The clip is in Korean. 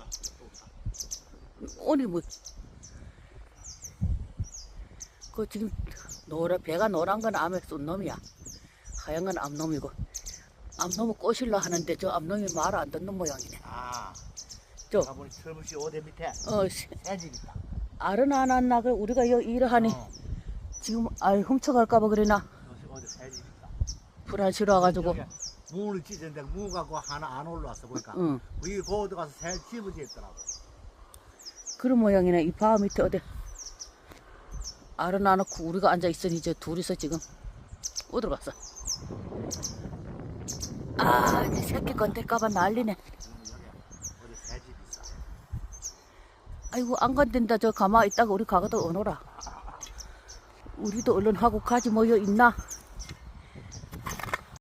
없다. 또 없다. 오늘 뭐, 그 지금 노라, 배가 노란 건 암에 쏜 놈이야. 하얀 건 암놈이고. 암놈은 꼬실라 하는데 저 암놈이 말안 듣는 모양이네. 아, 저, 가보니 철부시 오대 밑에 어, 시- 새집 있다. 알은 안 왔나? 그 우리가 여기 일을 하니 어, 지금 알 훔쳐갈까봐 그러나 어디 새집 있다. 불안시러 와가지고. 무를 찢었는데 무 갖고 하나 안 올라왔어 보니까. 응. 위에 고도 가서 새 집을 짓더라고. 그런 모양이네. 이바 밑에 어디 알은 안 놓고 우리가 앉아 있으니 이제 둘이서 지금 어디로 갔어? 아, 이제 새끼 건들까봐 난리네. 아이고 안 건든다. 저 가마 있다가 우리 가거도 오너라. 우리도 얼른 하고 가지 뭐여 있나?